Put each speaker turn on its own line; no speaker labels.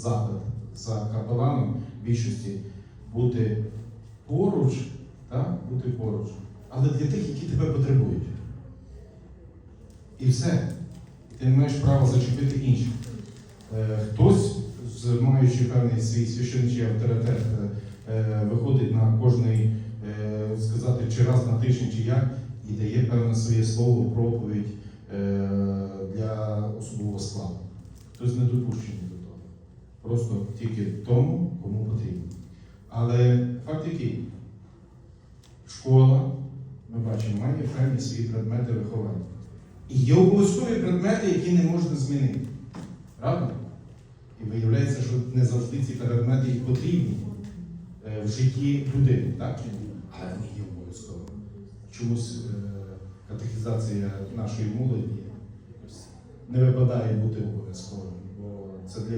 запит за капеланом більшості бути поруч, так? бути поруч, але для тих, які тебе потребують. І все. Ти не маєш права зачепити інших. Е, Хтось, маючи певний свій священничий авторитет, е, е, виходить на кожний, сказати, чи раз на тиждень, чи як, і дає певне своє слово, проповідь для особового складу. Хтось не допущений до того. Просто тільки тому, кому потрібно. Але факт який? Школа, ми бачимо, має певні свої предмети виховання. І є обов'язкові предмети, які не можна змінити. Правда? І виявляється, що не завжди ці предмети потрібні е, в житті людини, так? Але вони є обов'язковими. Чомусь е, катехізація нашої молоді не випадає бути обов'язковим, бо це для